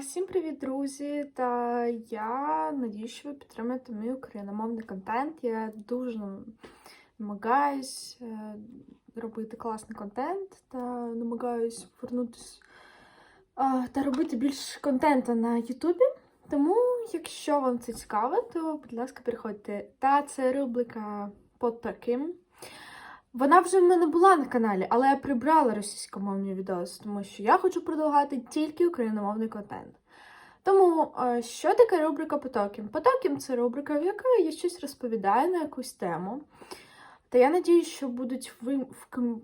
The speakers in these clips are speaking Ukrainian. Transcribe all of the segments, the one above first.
Всім привіт, друзі! Та я надіюсь, що ви підтримаєте мій україномовний контент. Я дуже намагаюсь е, робити класний контент та намагаюсь повернутися та робити більше контенту на Ютубі. Тому, якщо вам це цікаво, то, будь ласка, переходьте. Та це рубрика «Под таким. Вона вже в мене була на каналі, але я прибрала російськомовні відоси, тому що я хочу продовгати тільки україномовний контент. Тому, е, що таке рубрика Потокім? Потокім це рубрика, в якій я щось розповідаю на якусь тему. Та я надію, що будуть вкм...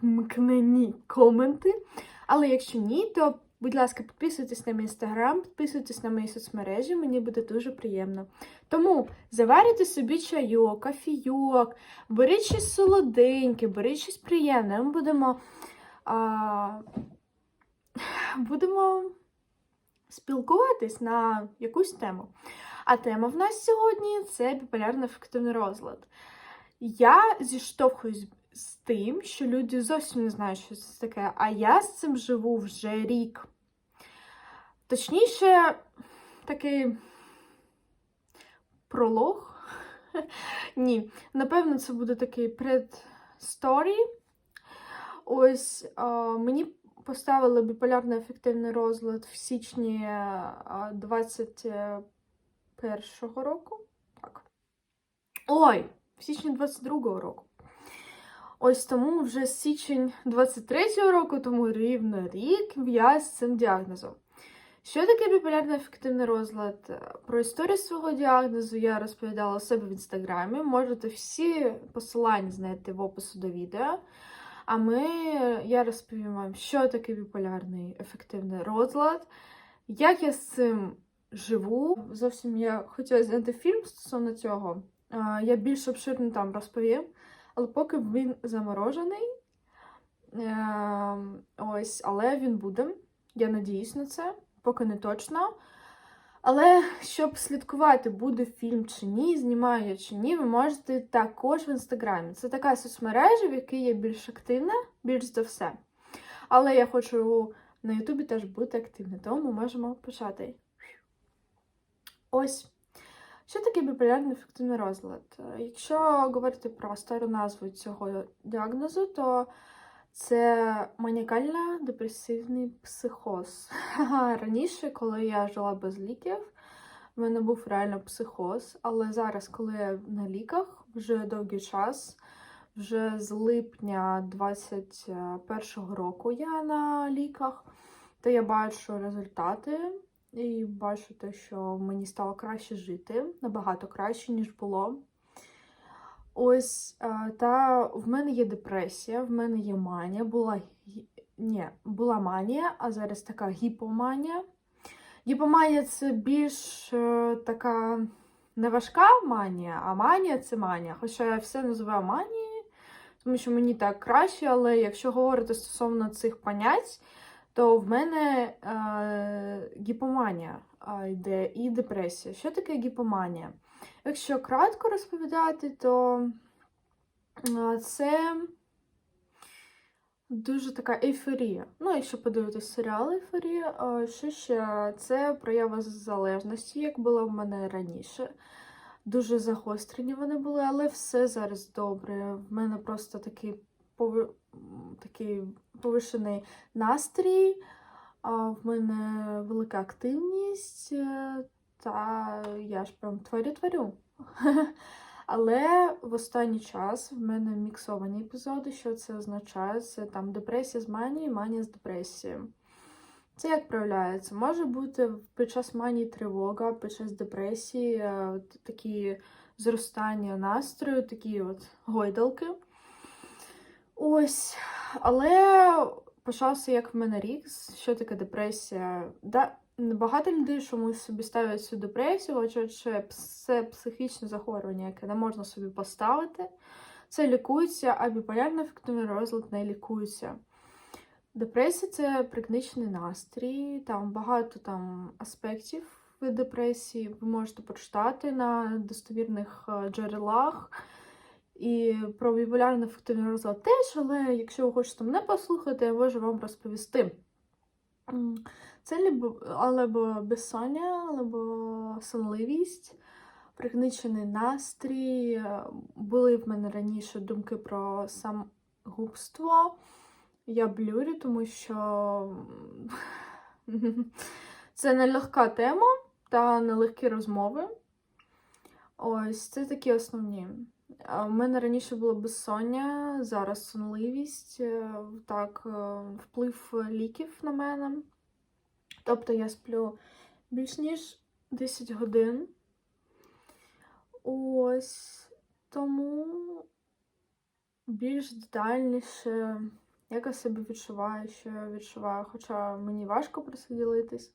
вмкнені коменти. Але якщо ні, то, будь ласка, підписуйтесь на мій інстаграм, підписуйтесь на мої соцмережі, мені буде дуже приємно. Тому заварюйте собі чайок, кофійок, беріть щось солоденьке, беріть щось приємне. Ми будемо, а, будемо спілкуватись на якусь тему. А тема в нас сьогодні це біполярно-ефективний розлад. Я зіштовхуюсь з тим, що люди зовсім не знають, що це таке, а я з цим живу вже рік. Точніше, такий пролог. Ні, напевно, це буде такий предсторі. Ось а, мені поставили біполярний ефективний розлад в січні 21-го року. Так. Ой, в січні 22-го року. Ось тому вже січень 23-го року, тому рівно рік я з цим діагнозом. Що таке біполярний ефективний розлад? Про історію свого діагнозу я розповідала у себе в інстаграмі. Можете всі посилання знайти в опису до відео. А ми, я розповім вам, що таке біполярний ефективний розлад, як я з цим живу. Зовсім я хотіла зняти фільм стосовно цього. Я більш обширно там розповім, але поки він заморожений. Ем, ось, але він буде. Я надіюсь на це поки не точно. Але щоб слідкувати, буде фільм чи ні, знімаю я чи ні, ви можете також в інстаграмі. Це така соцмережа, в якій я більш активна, більш за все. Але я хочу на Ютубі теж бути активною, тому ми можемо почати. Ось. Що таке біполярний ефективний розлад? Якщо говорити про стару назву цього діагнозу, то це маніакально-депресивний психоз. Раніше, коли я жила без ліків, в мене був реально психоз. Але зараз, коли я на ліках, вже довгий час, вже з липня 21-го року я на ліках, то я бачу результати і бачу те, що мені стало краще жити, набагато краще, ніж було. Ось, та в мене є депресія, в мене є манія, була ні, була манія, а зараз така гіпоманія. Гіпоманія це більш е, така не важка манія, а манія це манія. Хоча я все називаю манією, тому що мені так краще, але якщо говорити стосовно цих понять, то в мене е, гіпоманія йде і депресія. Що таке гіпоманія? Якщо кратко розповідати, то це дуже така ейфорія. Ну, якщо подивитися серіал ейфорія, що ще це проява залежності, як було в мене раніше. Дуже загострені вони були, але все зараз добре. В мене просто такий пови... такий повишений настрій, в мене велика активність. Та я ж прям творю-творю. Але в останній час в мене міксовані епізоди. Що це означає? Це там депресія з манією, манія з депресією. Це як проявляється? Може бути під час манії тривога, під час депресії е, такі зростання настрою, такі от гойдалки. Ось. Але почався як в мене рік. Що таке депресія? Да, Багато людей чомусь собі ставлять цю депресію, хоча це психічне захворювання, яке не можна собі поставити. Це лікується, а біполярний ефективний розлад не лікується. Депресія це пригничений настрій, там багато там аспектів від депресії. Ви можете прочитати на достовірних е, джерелах. І про біполярний ефективний розлад теж, але якщо ви хочете мене послухати, я можу вам розповісти. Це або безсоння, або сонливість, пригничений настрій. Були в мене раніше думки про самогубство. Я блюрю, тому що це нелегка тема та нелегкі розмови. Ось це такі основні. У мене раніше було безсоння, зараз сонливість, е, так, е, вплив ліків на мене. Тобто я сплю більш ніж 10 годин. Ось тому більш детальніше, як я себе відчуваю, що я відчуваю, хоча мені важко про це ділитись.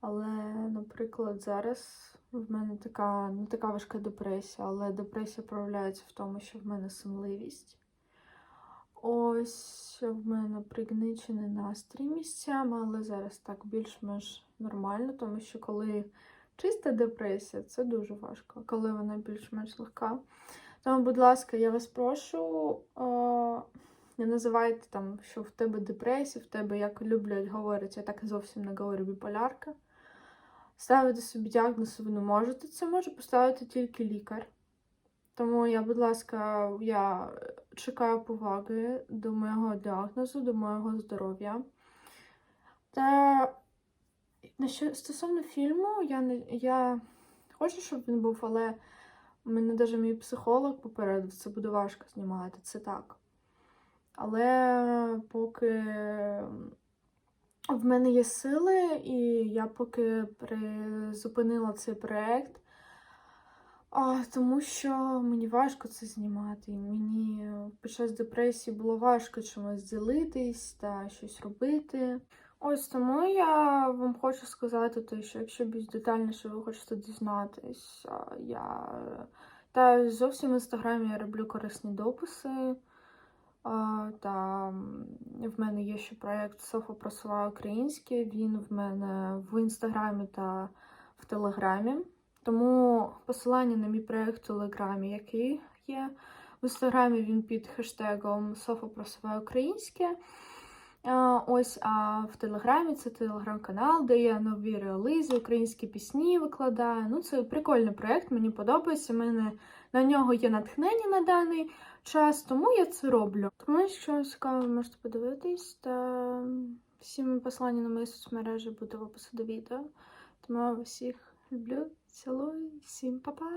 Але, наприклад, зараз в мене така не така важка депресія, але депресія проявляється в тому, що в мене сонливість. Ось в мене пригничений настрій місцями, але зараз так більш-менш нормально, тому що коли чиста депресія, це дуже важко, коли вона більш-менш легка. Тому, будь ласка, я вас прошу, не називайте там, що в тебе депресія, в тебе, як люблять говорити, я так зовсім не говорю біполярка. Ставити собі діагноз ви не можете. Це може поставити тільки лікар. Тому я, будь ласка, я чекаю поваги до моєго діагнозу, до моєго здоров'я. Та стосовно фільму, я не я хочу, щоб він був, але мене навіть мій психолог попередив, це буде важко знімати, це так. Але поки в мене є сили, і я поки призупинила цей проект, а, тому що мені важко це знімати. Мені під час депресії було важко чимось ділитись та щось робити. Ось тому я вам хочу сказати, те, що якщо більш детальніше ви хочете дізнатись, я та зовсім в інстаграмі я роблю корисні дописи. Та в мене є ще проєкт Софа просуває українське. Він в мене в інстаграмі та в телеграмі. Тому посилання на мій проєкт в телеграмі, який є. В інстаграмі він під хештегом Софа просуває українське. Ось, а в Телеграмі це телеграм-канал, де я нові релізи, українські пісні викладаю. Ну, це прикольний проєкт, мені подобається. У мене на нього є натхнення на даний час, тому я це роблю. Тому, якщо цікаво, можете подивитись. Та всі послання на мої соцмережі буде в описі до відео. Тому всіх люблю, цілую, всім па-па!